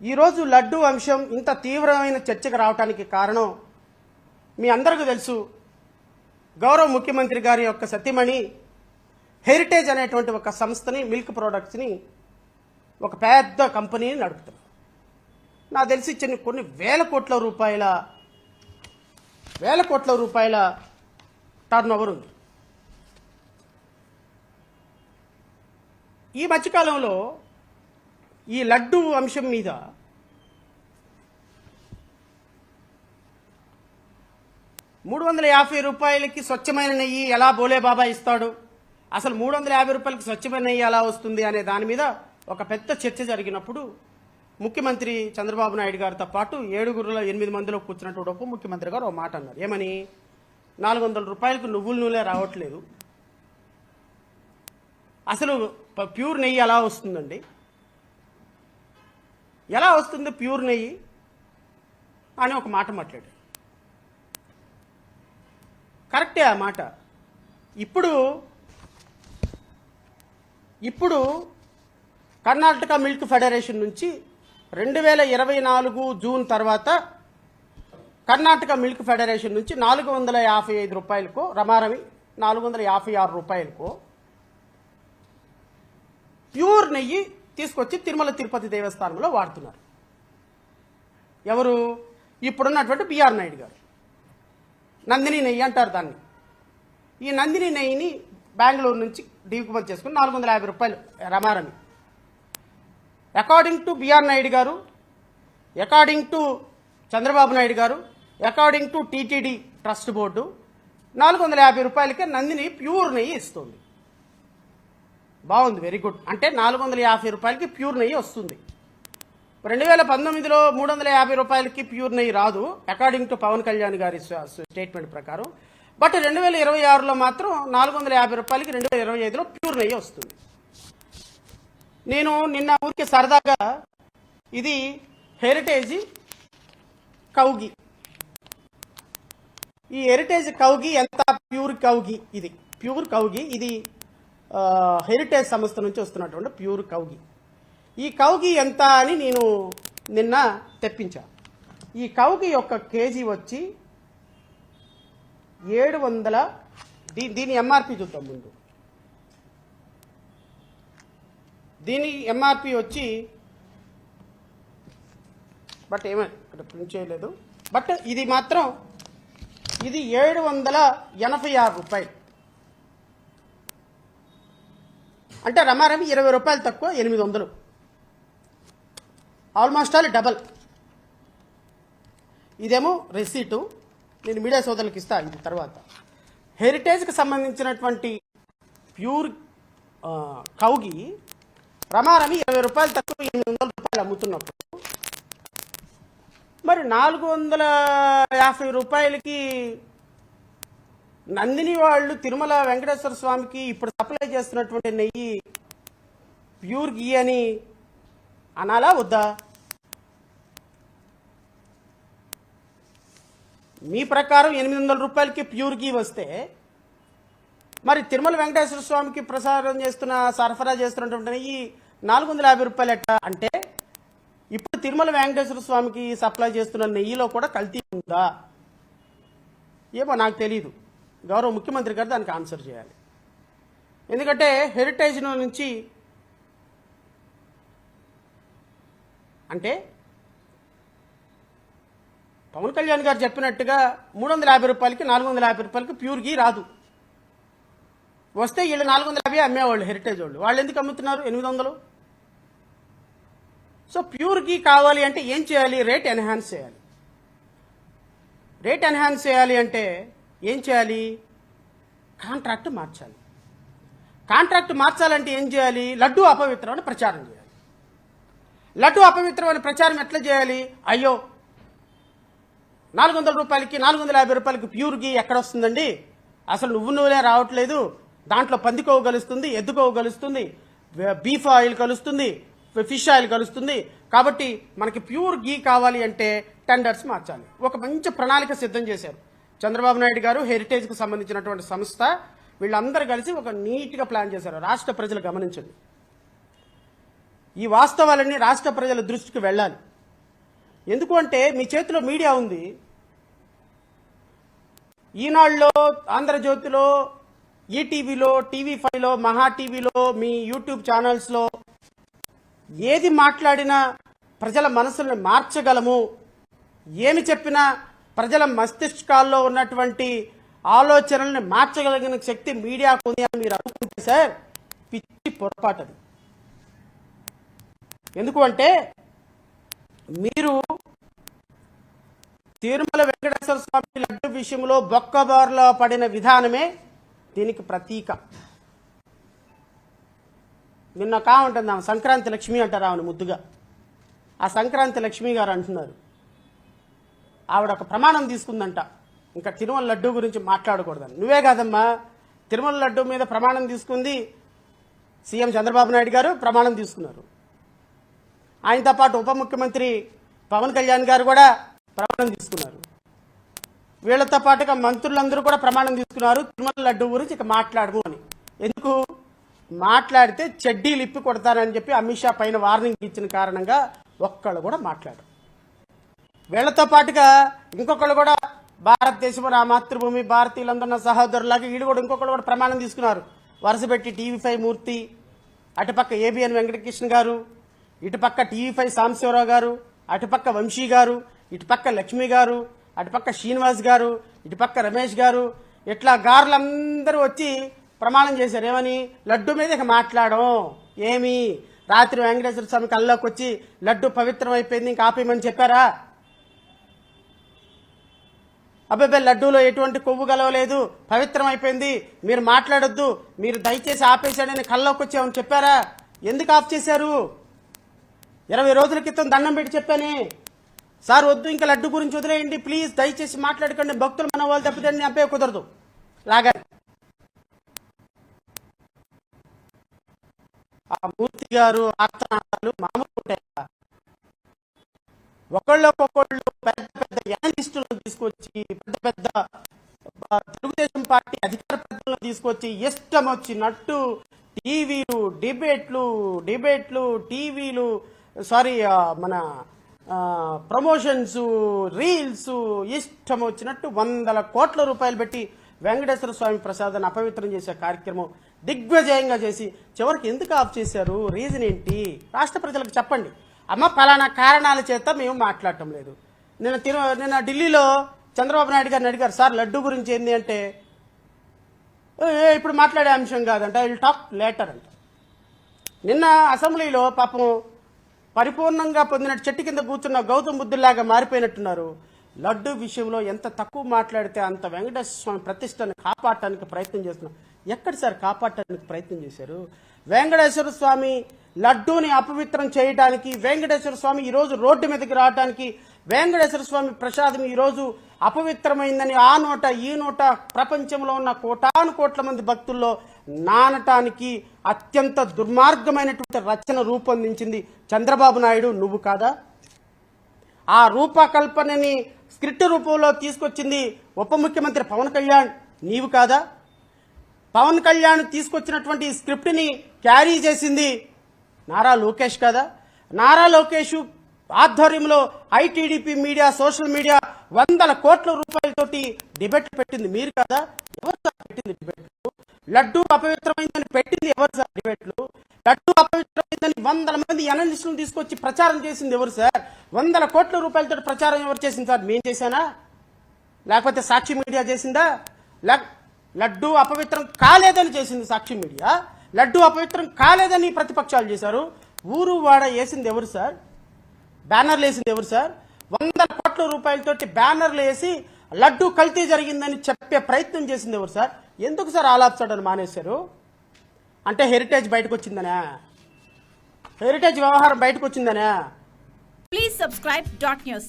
ఈరోజు లడ్డు అంశం ఇంత తీవ్రమైన చర్చకు రావడానికి కారణం మీ అందరికీ తెలుసు. గౌరవ ముఖ్యమంత్రి గారి యొక్క సతీమణి హెరిటేజ్ అనేటువంటి ఒక సంస్థని మిల్క్ ప్రోడక్ట్స్ని ఒక పెద్ద కంపెనీని నడుపుతుంది. నాకు తెలిసి చిన్న కొన్ని వేల కోట్ల రూపాయల వేల కోట్ల రూపాయల టర్న్ ఓవర్ ఉంది. ఈ మధ్యకాలంలో ఈ లడ్డు అంశం మీద మూడు వందల యాభై రూపాయలకి స్వచ్ఛమైన నెయ్యి ఎలా బోలే బాబా ఇస్తాడు? అసలు మూడు వందల యాభై రూపాయలకి స్వచ్ఛమైన నెయ్యి ఎలా వస్తుంది అనే దాని మీద ఒక పెద్ద చర్చ జరిగినప్పుడు ముఖ్యమంత్రి చంద్రబాబు నాయుడు గారితో పాటు ఏడుగురులో ఎనిమిది మందిలో కూర్చున్నటువంటి ఉప ముఖ్యమంత్రి గారు ఒక మాట అన్నారు. ఏమని? నాలుగు వందల రూపాయలకు నువ్వుల నూనె రావట్లేదు. అసలు ప- ప్యూర్ నెయ్యి ఎలా వస్తుందండి? ఎలా వస్తుంది ప్యూర్ నెయ్యి? అని ఒక మాట మాట్లాడాడు. కరెక్టే ఆ మాట. ఇప్పుడు ఇప్పుడు కర్ణాటక మిల్క్ ఫెడరేషన్ నుంచి రెండు వేల ఇరవై నాలుగు జూన్ తర్వాత కర్ణాటక మిల్క్ ఫెడరేషన్ నుంచి నాలుగు వందల యాభై ఐదు రూపాయలకు రమారమి నాలుగు వందల యాభై ఆరు రూపాయలకు ప్యూర్ నెయ్యి తీసుకొచ్చి తిరుమల తిరుపతి దేవస్థానంలో వాడుతున్నారు. ఎవరు? ఇప్పుడున్నటువంటి బిఆర్ నాయుడు గారు. నందిని నెయ్యి అంటారు దాన్ని. ఈ నందిని నెయ్యిని బెంగళూరు నుంచి దిగుమతి చేసుకుని నాలుగు వందల యాభై రూపాయలు రమారమి. అకార్డింగ్ టు బిఆర్ నాయుడు గారు according to Chandrababu Naidu garu according to TTD trust board నాలుగు వందల యాభై రూపాయలకే నందిని ప్యూర్ నెయ్యి ఇస్తుంది. బాగుంది వెరీ గుడ్ అంటే నాలుగు వందల యాభై రూపాయలకి ప్యూర్ నెయ్యి వస్తుంది. రెండు వేల పంతొమ్మిదిలో మూడు వందల యాభై రూపాయలకి ప్యూర్ నెయ్యి రాదు అకార్డింగ్ టు పవన్ కళ్యాణ్ గారి స్టేట్మెంట్ ప్రకారం. బట్ రెండు వేల ఇరవై ఆరులో మాత్రం నాలుగు వందల యాభై రూపాయలకి రెండు వేల ఇరవై ఐదులో ప్యూర్ నెయ్యి వస్తుంది. నేను నిన్న ఊరికి సరదాగా ఇది హెరిటేజ్ కౌగి. ఈ హెరిటేజ్ కౌగి ఎంత ప్యూర్ కౌగి ఇది? ప్యూర్ కౌగి ఇది హెరిటేజ్ సంస్థ నుంచి వస్తున్నటువంటి ప్యూర్ కౌగి. ఈ కౌగి ఎంత అని నేను నిన్న తెప్పించా. ఈ కౌగి యొక్క కేజీ వచ్చి ఏడు వందల దీ దీని ఎంఆర్పి చూద్దాం ముందు. దీని ఎంఆర్పి వచ్చి బట్ ఏమే ఇక్కడ ప్రింట్ చేయలేదు. బట్ ఇది మాత్రం ఇది ఏడు వందల ఎనభై ఆరు రూపాయలు. అంటే రమారమి ఇరవై రూపాయలు తక్కువ ఎనిమిది వందలు. ఆల్మోస్ట్ ఆల్ డబల్ ఇదేమో రెసీటు నేను మీడియా సోదరులకు ఇస్తా ఇది తర్వాత. హెరిటేజ్కి సంబంధించినటువంటి ప్యూర్ కౌగి రమారమి ఇరవై రూపాయలు తక్కువ ఎనిమిది వందల రూపాయలు అమ్ముతున్నప్పుడు మరి నాలుగు వందల యాభై రూపాయలకి నందిని వాళ్ళు తిరుమల వెంకటేశ్వర స్వామికి ఇప్పుడు సప్లై చేస్తున్నటువంటి నెయ్యి ప్యూర్ గీ అని అనాలా వద్దా? మీ ప్రకారం ఎనిమిది వందల రూపాయలకి ప్యూర్ గీ వస్తే మరి తిరుమల వెంకటేశ్వర స్వామికి ప్రసారం చేస్తున్న సరఫరా చేస్తున్నటువంటి నెయ్యి నాలుగు వందల యాభై రూపాయలు ఎట్ట అంటే ఇప్పుడు తిరుమల వెంకటేశ్వర స్వామికి సప్లై చేస్తున్న నెయ్యిలో కూడా కల్తీ ఉందా? ఏమో నాకు తెలియదు గౌరవ ముఖ్యమంత్రి గారు దానికి ఆన్సర్ చేయాలి. ఎందుకంటే హెరిటేజ్ నుంచి అంటే పవన్ కళ్యాణ్ గారు చెప్పినట్టుగా మూడు వందల యాభై రూపాయలకి నాలుగు వందల యాభై రూపాయలకి ప్యూర్ గీ రాదు. వస్తే వీళ్ళు నాలుగు వందల యాభై అమ్మేవాళ్ళు హెరిటేజ్ వాళ్ళు. వాళ్ళు ఎందుకు అమ్ముతున్నారు? ఎనిమిది వందలు? సో ప్యూర్ గీ కావాలి అంటే ఏం చేయాలి? రేట్ ఎన్హాన్స్ చేయాలి. రేట్ ఎన్హాన్స్ చేయాలి అంటే ఏం చేయాలి? కాంట్రాక్ట్ మార్చాలి. కాంట్రాక్ట్ మార్చాలంటే ఏం చేయాలి? లడ్డు అపవిత్రం అని ప్రచారం చేయాలి. లడ్డు అపవిత్రం అని ప్రచారం ఎట్లా చేయాలి? అయ్యో నాలుగు వందల రూపాయలకి నాలుగు వందల యాభై రూపాయలకి ప్యూర్ గీ ఎక్కడ వస్తుందండి? అసలు నువ్వు నువ్వులే రావట్లేదు. దాంట్లో పందికోవగలుస్తుంది కలుస్తుంది కలుస్తుంది బీఫ్ ఆయిల్ కలుస్తుంది ఫిష్ ఆయిల్ కలుస్తుంది. కాబట్టి మనకి ప్యూర్ గీ కావాలి అంటే టెండర్స్ మార్చాలి. ఒక మంచి ప్రణాళిక సిద్ధం చేశారు. చంద్రబాబు నాయుడు గారు హెరిటేజ్కి సంబంధించినటువంటి సంస్థ. వీళ్ళందరూ కలిసి ఒక నీట్గా ప్లాన్ చేశారు. రాష్ట్ర ప్రజలు గమనించండి. ఈ వాస్తవాలన్నీ రాష్ట్ర ప్రజల దృష్టికి వెళ్ళాలి. ఎందుకు అంటే మీ చేతిలో మీడియా ఉంది. ఈనాడులో ఆంధ్రజ్యోతిలో ఈటీవీలో టీవీ ఫైవ్లో మహా టీవీలో మీ యూట్యూబ్ ఛానల్స్లో ఏది మాట్లాడినా ప్రజల మనసుల్ని మార్చగలము. ఏమి చెప్పినా ప్రజల మస్తిష్కాల్లో ఉన్నటువంటి ఆలోచనల్ని మార్చగలిగిన శక్తి మీడియాకు ఉంది అని మీరు అనుకుంటే సార్ పిచ్చి పొరపాటు అది ఎందుకు అంటే మీరు తిరుమల వెంకటేశ్వర స్వామి లడ్డు విషయంలో బొక్కబారులో పడిన విధానమే దీనికి ప్రతీక. నిన్న కా ఉంటుంది సంక్రాంతి లక్ష్మి అంటారు ఆమెను ముద్దుగా. ఆ సంక్రాంతి లక్ష్మి గారు అంటున్నారు ఆవిడ ఒక ప్రమాణం తీసుకుందంట. ఇంకా తిరుమల లడ్డు గురించి మాట్లాడకూడదని. నువ్వే కాదమ్మా. తిరుమల లడ్డు మీద ప్రమాణం తీసుకుంది సీఎం చంద్రబాబు నాయుడు గారు ప్రమాణం తీసుకున్నారు. ఆయనతో పాటు ఉప ముఖ్యమంత్రి పవన్ కళ్యాణ్ గారు కూడా ప్రమాణం తీసుకున్నారు. వీళ్ళతో పాటుగా మంత్రులందరూ కూడా ప్రమాణం తీసుకున్నారు. తిరుమల లడ్డు గురించి ఇక మాట్లాడము అని. ఎందుకు? మాట్లాడితే చెడ్డీలు ఇప్పి కొడతానని చెప్పి అమిత్ షా పైన వార్నింగ్ ఇచ్చిన కారణంగా ఒక్కళ్ళు కూడా మాట్లాడరు. వీళ్ళతో పాటుగా ఇంకొకళ్ళు కూడా భారతదేశం నా మాతృభూమి భారతీయులందరూ నా సహోదరులాగా వీళ్ళు కూడా ఇంకొకళ్ళు కూడా ప్రమాణం తీసుకున్నారు. వరుస పెట్టి టీవీ ఫైవ్ మూర్తి అటుపక్క ఏబిఎన్ వెంకటకృష్ణ గారు ఇటుపక్క టీవీ ఫైవ్ సాంబశివరావు గారు అటుపక్క వంశీ గారు ఇటుపక్క లక్ష్మి గారు అటుపక్క శ్రీనివాస్ గారు ఇటుపక్క రమేష్ గారు ఇట్లా గారులందరూ వచ్చి ప్రమాణం చేశారు. ఏమని? లడ్డు మీద ఇక మాట్లాడడం ఏమి? రాత్రి వెంకటేశ్వర స్వామి కళ్ళలోకి వచ్చి లడ్డు పవిత్రం అయిపోయింది ఇంకా ఆపేయమని చెప్పారా? అబ్బాయి లడ్డూలో ఎటువంటి కొవ్వు గలవలేదు. పవిత్రం అయిపోయింది మీరు మాట్లాడొద్దు. మీరు దయచేసి ఆపేశాడని కల్లోకి వచ్చామని చెప్పారా? ఎందుకు ఆఫ్ చేశారు? ఇరవై రోజుల క్రితం దండం పెట్టి చెప్పానే. సార్ వద్దు ఇంకా లడ్డు గురించి వదిలేయండి. ప్లీజ్ దయచేసి మాట్లాడకండి. భక్తులు మన వాళ్ళు తప్పిదండి అబ్బాయి కుదరదు. లాగా ఆ మూర్తి గారు ఆత్మనాథాలు మామూలు ఉంటాయా? ఒకళ్ళొకొకళ్ళు పెద్ద ఎనలిస్టులను తీసుకొచ్చి పెద్ద పెద్ద ఆ, తెలుగుదేశం పార్టీ అధికార ప్రతినిధులను తీసుకొచ్చి ఇష్టం వచ్చినట్టు టీవీలు డిబేట్లు డిబేట్లు టీవీలు సారీ మన ప్రమోషన్స్ రీల్స్ ఇష్టం వచ్చినట్టు వందల కోట్ల రూపాయలు పెట్టి వెంకటేశ్వర స్వామి ప్రసాదాన్ని అపవిత్రం చేసే కార్యక్రమం దిగ్విజయంగా చేసి చివరికి ఎందుకు ఆఫ్ చేశారు? రీజన్ ఏంటి? రాష్ట్ర ప్రజలకు చెప్పండి. అమ్మ పలానా కారణాల చేత మేము మాట్లాడటం లేదు. నిన్న తిరు నిన్న ఢిల్లీలో చంద్రబాబు నాయుడు గారిని అడిగారు సార్ లడ్డు గురించి ఏంది? అంటే ఇప్పుడు మాట్లాడే అంశం కాదంట ఐ విల్ టాక్ లేటర్ అంట. నిన్న అసెంబ్లీలో పాపం పరిపూర్ణంగా పొందినట్టు చెట్టు కింద కూర్చున్న గౌతమ్ బుద్ధుల్లాగా మారిపోయినట్టున్నారు. లడ్డు విషయంలో ఎంత తక్కువ మాట్లాడితే అంత వెంకటేశ్వర స్వామి ప్రతిష్టను కాపాడటానికి ప్రయత్నం చేస్తున్నాం. ఎక్కడ సార్ కాపాడటానికి ప్రయత్నం చేశారు? వెంకటేశ్వర స్వామి లడ్డూని అపవిత్రం చేయడానికి వెంకటేశ్వర స్వామి ఈరోజు రోడ్డు మీదకి రావడానికి వేంకటేశ్వర స్వామి ప్రసాదం ఈరోజు అపవిత్రమైందని ఆ నోట ఈ నోట ప్రపంచంలో ఉన్న కోటాను కోట్ల మంది భక్తుల్లో నానటానికి అత్యంత దుర్మార్గమైనటువంటి రచన రూపొందించింది చంద్రబాబు నాయుడు. నువ్వు కాదా? ఆ రూపకల్పనని స్క్రిప్ట్ రూపంలో తీసుకొచ్చింది ఉప ముఖ్యమంత్రి పవన్ కళ్యాణ్. నీవు కాదా? పవన్ కళ్యాణ్ తీసుకొచ్చినటువంటి స్క్రిప్ట్ని క్యారీ చేసింది నారా లోకేష్ కదా? నారా లోకేష్ ఆధ్వర్యంలో ఐటీడీపీ మీడియా సోషల్ మీడియా వందల కోట్ల రూపాయలతోటి డిబేట్ పెట్టింది. మీరు కదా? ఎవరు సార్ పెట్టింది డిబేట్లు? లడ్డు అపవిత్రమైందని పెట్టింది ఎవరు సార్ డిబేట్లు? లడ్డు అపవిత్రమైందని వందల మంది ఎనలిస్టులను తీసుకొచ్చి ప్రచారం చేసింది ఎవరు సార్? వందల కోట్ల రూపాయలతో ప్రచారం ఎవరు చేసింది సార్? మేము చేశానా? లేకపోతే సాక్షి మీడియా చేసిందా? లడ్డు అపవిత్రం కాలేదని చేసింది సాక్షి మీడియా. లడ్డు అపవిత్రం కాలేదని ప్రతిపక్షాలు చేశారు. ఊరు వాడ వేసింది ఎవరు సార్? బ్యానర్లు వేసింది ఎవరు సార్? వందల కోట్ల రూపాయలతోటి బ్యానర్లు వేసి లడ్డు కల్తీ జరిగిందని చెప్పే ప్రయత్నం చేసింది ఎవరు సార్? ఎందుకు సార్ ఆలాప్సాడని మానేశారు? అంటే హెరిటేజ్ బయటకు వచ్చిందనా? హెరిటేజ్ వ్యవహారం బయటకు వచ్చిందనా? Please subscribe dot news